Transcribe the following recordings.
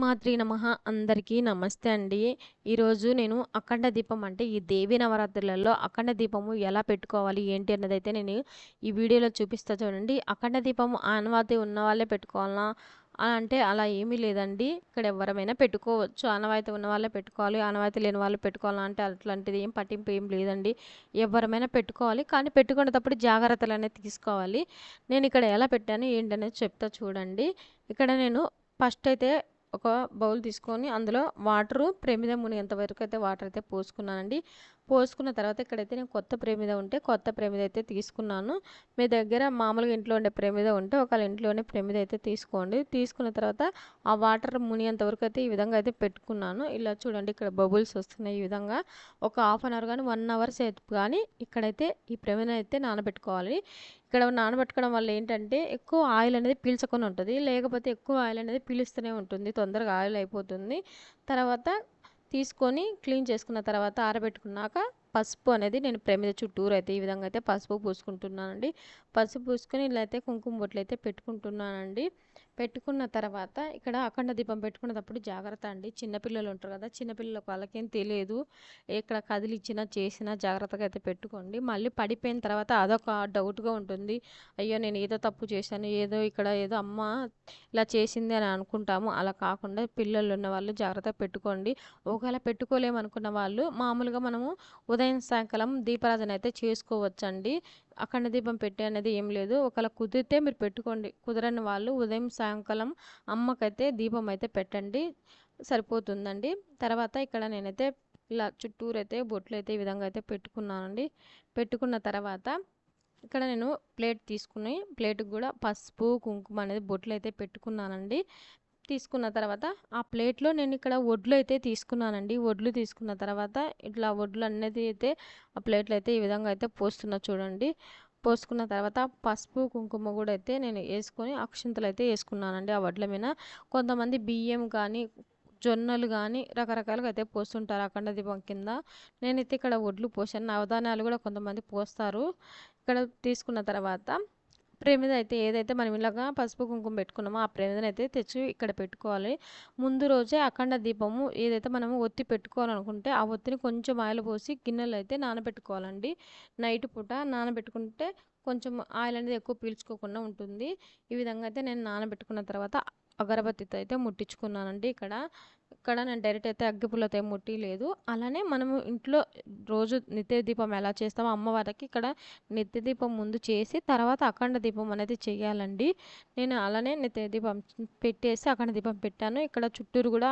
శ్రీమాత్రి నమ. అందరికీ నమస్తే అండి. ఈరోజు నేను అఖండ దీపం అంటే ఈ దేవి నవరాత్రులలో అఖండ దీపము ఎలా పెట్టుకోవాలి ఏంటి అన్నది అయితే నేను ఈ వీడియోలో చూపిస్తా చూడండి. అఖండ దీపము ఆనవాతి ఉన్న వాళ్ళే పెట్టుకోవాలా అంటే అలా ఏమీ లేదండి. ఇక్కడ ఎవరమైనా పెట్టుకోవచ్చు. ఆనవాయితీ ఉన్న వాళ్ళే పెట్టుకోవాలి. ఆనవాయితీ లేని వాళ్ళు పెట్టుకోవాలా అంటే అట్లాంటిది ఏం పట్టింపు ఏం లేదండి. ఎవరమైనా పెట్టుకోవాలి. కానీ పెట్టుకునేటప్పుడు జాగ్రత్తలు అనేది తీసుకోవాలి. నేను ఇక్కడ ఎలా పెట్టాను ఏంటనేది చెప్తా చూడండి. ఇక్కడ నేను ఫస్ట్ అయితే ఒక బౌల్ తీసుకొని అందులో వాటరు ప్రేమిద మునిగేంత వరకు అయితే వాటర్ అయితే పోసుకున్నానండి. పోసుకున్న తర్వాత ఇక్కడైతే నేను కొత్త ప్రేమిద ఉంటే కొత్త ప్రేమిద అయితే తీసుకున్నాను. మీ దగ్గర మామూలుగా ఇంట్లో ఉండే ప్రేమిద ఉంటే ఒకవేళ ఇంట్లోనే ప్రేమిద అయితే తీసుకోండి. తీసుకున్న తర్వాత ఆ వాటర్ మునిగేంత వరకు అయితే ఈ విధంగా అయితే పెట్టుకున్నాను. ఇలా చూడండి ఇక్కడ బబుల్స్ వస్తున్నాయి ఈ విధంగా. ఒక హాఫ్ అన్ అవర్ కానీ వన్ అవర్ సేపు కానీ ఇక్కడైతే ఈ ప్రేమిద అయితే నానబెట్టుకోవాలి. ఇక్కడ నానబెట్టుకోవడం వల్ల ఏంటంటే ఎక్కువ ఆయిల్ అనేది పీల్చకుండా ఉంటుంది. లేకపోతే ఎక్కువ ఆయిల్ అనేది పీలుస్తూనే ఉంటుంది. తొందరగా ఆయిల్ అయిపోతుంది. తర్వాత తీసుకొని క్లీన్ చేసుకున్న తర్వాత ఆరబెట్టుకున్నాక పసుపు అనేది నేను ప్రేమిద చుట్టూరు అయితే ఈ విధంగా అయితే పసుపు పూసుకుంటున్నానండి. పసుపు పూసుకొని ఇలా అయితే కుంకుమ బొట్లు అయితే పెట్టుకుంటున్నానండి. పెట్టుకున్న తర్వాత ఇక్కడ అఖండ దీపం పెట్టుకున్నప్పుడు జాగ్రత్త అండి. చిన్నపిల్లలు ఉంటారు కదా చిన్నపిల్లలకు వాళ్ళకేం తెలియదు. ఎక్కడ కదిలిచ్చినా చేసినా జాగ్రత్తగా అయితే పెట్టుకోండి. మళ్ళీ పడిపోయిన తర్వాత అదొక డౌట్గా ఉంటుంది. అయ్యో నేను ఏదో తప్పు చేశాను ఏదో ఇక్కడ ఏదో అమ్మ ఇలా చేసింది అని అనుకుంటాము. అలా కాకుండా పిల్లలు ఉన్న వాళ్ళు జాగ్రత్తగా పెట్టుకోండి. ఒకవేళ పెట్టుకోలేమనుకున్న వాళ్ళు మామూలుగా మనము ఉదయం సాయంకాలం దీపారాధన అయితే చేసుకోవచ్చండి. అఖండ దీపం పెట్టే అనేది ఏం లేదు. ఒకవేళ కుదిరితే మీరు పెట్టుకోండి. కుదరని వాళ్ళు ఉదయం సాయంకాలం అమ్మకైతే దీపం అయితే పెట్టండి. సరిపోతుందండి. తర్వాత ఇక్కడ నేనైతే ఇలా చుట్టూరు అయితే బొట్లు అయితే ఈ విధంగా అయితే పెట్టుకున్నానండి. పెట్టుకున్న తర్వాత ఇక్కడ నేను ప్లేట్ తీసుకుని ప్లేట్కి కూడా పసుపు కుంకుమ అనేది బొట్లు అయితే పెట్టుకున్నానండి. తీసుకున్న తర్వాత ఆ ప్లేట్లో నేను ఇక్కడ వడ్లు అయితే తీసుకున్నానండి. వడ్లు తీసుకున్న తర్వాత ఇట్లా వడ్లు అనేది అయితే ఆ ప్లేట్లో అయితే ఈ విధంగా అయితే పోస్తున్నా చూడండి. పోసుకున్న తర్వాత పసుపు కుంకుమ కూడా అయితే నేను వేసుకొని అక్షింతలు అయితే వేసుకున్నానండి ఆ వడ్ల మీద. కొంతమంది బియ్యం కానీ జొన్నలు కానీ రకరకాలుగా అయితే పోస్తుంటారు అఖండ దీపం కింద. నేనైతే ఇక్కడ వడ్లు పోసాను. నవధాన్యాలు కూడా కొంతమంది పోస్తారు. ఇక్కడ తీసుకున్న తర్వాత ప్రేమిద అయితే ఏదైతే మనం ఇలాగా పసుపు కుంకుమ పెట్టుకున్నామో ఆ ప్రేమిదని అయితే తెచ్చి ఇక్కడ పెట్టుకోవాలి. ముందు రోజే అఖండ దీపము ఏదైతే మనము ఒత్తి పెట్టుకోవాలనుకుంటే ఆ ఒత్తిని కొంచెం ఆయిల్ పోసి గిన్నెలు అయితే నానబెట్టుకోవాలండి. నైట్ పూట నానబెట్టుకుంటే కొంచెం ఆయిల్ అనేది ఎక్కువ పీల్చుకోకుండా ఉంటుంది. ఈ విధంగా అయితే నేను నానబెట్టుకున్న తర్వాత అగరబత్తితో అయితే ముట్టించుకున్నానండి ఇక్కడ. ఇక్కడ నేను డైరెక్ట్ అయితే అగ్గిపుల్లతో ఏం ముట్టిలేదు. అలానే మనము ఇంట్లో రోజు నిత్య దీపం ఎలా చేస్తామో అమ్మవారికి ఇక్కడ నిత్య దీపం ముందు చేసి తర్వాత అఖండ దీపం అనేది చేయాలండి. నేను అలానే నిత్య దీపం పెట్టేసి అఖండ దీపం పెట్టాను. ఇక్కడ చుట్టూరు కూడా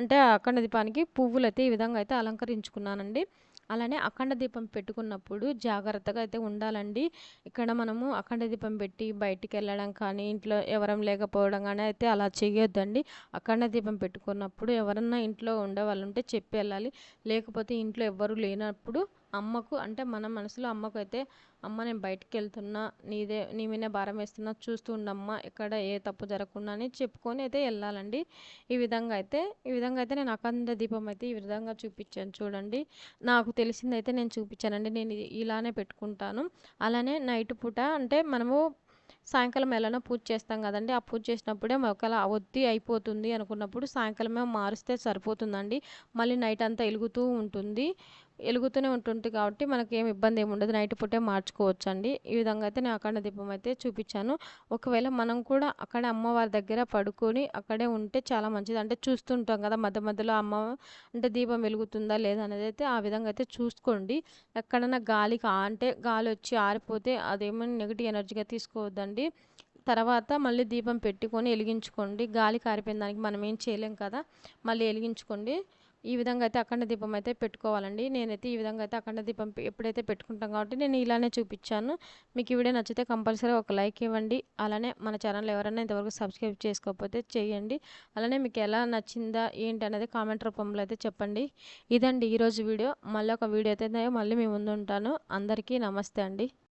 అంటే అఖండ దీపానికి పువ్వులు అయితే ఈ విధంగా అయితే అలంకరించుకున్నానండి. అలానే అఖండ దీపం పెట్టుకున్నప్పుడు జాగ్రత్తగా అయితే ఉండాలండి. ఇక్కడ మనము అఖండ దీపం పెట్టి బయటికి వెళ్ళడం కానీ ఇంట్లో ఎవరం లేకపోవడం కానీ అయితే అలా చేయొద్దండి. అఖండ దీపం పెట్టుకున్నప్పుడు ఎవరన్నా ఇంట్లో ఉండే వాళ్ళు ఉంటే చెప్పి వెళ్ళాలి. లేకపోతే ఇంట్లో ఎవ్వరు లేనప్పుడు అమ్మకు అంటే మన మనసులో అమ్మకు అయితే అమ్మ నేను బయటికి వెళ్తున్నా నీదే నీ మీద భారం వేస్తున్నా చూస్తూ ఉండమ్మా ఎక్కడ ఏ తప్పు జరగకుండా అని చెప్పుకొని అయితే వెళ్ళాలండి. ఈ విధంగా అయితే ఈ విధంగా అయితే నేను అఖండ దీపం అయితే ఈ విధంగా చూపించాను. చూడండి నాకు తెలిసిందైతే నేను చూపించానండి. నేను ఇలానే పెట్టుకుంటాను. అలానే నైట్ పూట అంటే మనము సాయంకాలం ఎలానో పూజ చేస్తాం కదండి. ఆ పూజ చేసినప్పుడే ఒకవేళ ఒత్తి అయిపోతుంది అనుకున్నప్పుడు సాయంకాలమే మారిస్తే సరిపోతుందండి. మళ్ళీ నైట్ అంతా వెలుగుతూ ఉంటుంది. వెలుగుతూనే ఉంటుంది కాబట్టి మనకి ఏమి ఇబ్బంది ఏమి ఉండదు. నైట్ పూటే మార్చుకోవచ్చు అండి ఈ విధంగా అయితే నేను అఖండ దీపం అయితే చూపించాను. ఒకవేళ మనం కూడా అక్కడ అమ్మవారి దగ్గర పడుకొని అక్కడే ఉంటే చాలా మంచిది. అంటే చూస్తుంటాం కదా మధ్య మధ్యలో అమ్మ అంటే దీపం వెలుగుతుందా లేదా అనేది అయితే ఆ విధంగా అయితే చూసుకోండి. ఎక్కడన్నా గాలికి అంటే గాలి వచ్చి ఆరిపోతే అదేమో నెగిటివ్ ఎనర్జీగా తీసుకోవద్దండి. తర్వాత మళ్ళీ దీపం పెట్టుకొని వెలిగించుకోండి. గాలి కారిపోయిన దానికి మనం ఏం చేయలేం కదా. మళ్ళీ వెలిగించుకోండి. ఈ విధంగా అయితే అఖండ దీపం అయితే పెట్టుకోవాలండి. నేనైతే ఈ విధంగా అయితే అఖండ దీపం ఎప్పుడైతే పెట్టుకుంటాం కాబట్టి నేను ఇలానే చూపించాను మీకు ఈ వీడియో నచ్చితే కంపల్సరీ ఒక లైక్ ఇవ్వండి. అలానే మన ఛానల్ ఎవరైనా ఇంతవరకు సబ్స్క్రైబ్ చేసుకోకపోతే చేయండి. అలానే మీకు ఎలా నచ్చిందా ఏంటి అనేది కామెంట్ రూపంలో అయితే చెప్పండి. ఇదండి ఈరోజు వీడియో. మళ్ళీ ఒక వీడియో అయితే మళ్ళీ మీ ముందు ఉంటాను. అందరికీ నమస్తే అండి.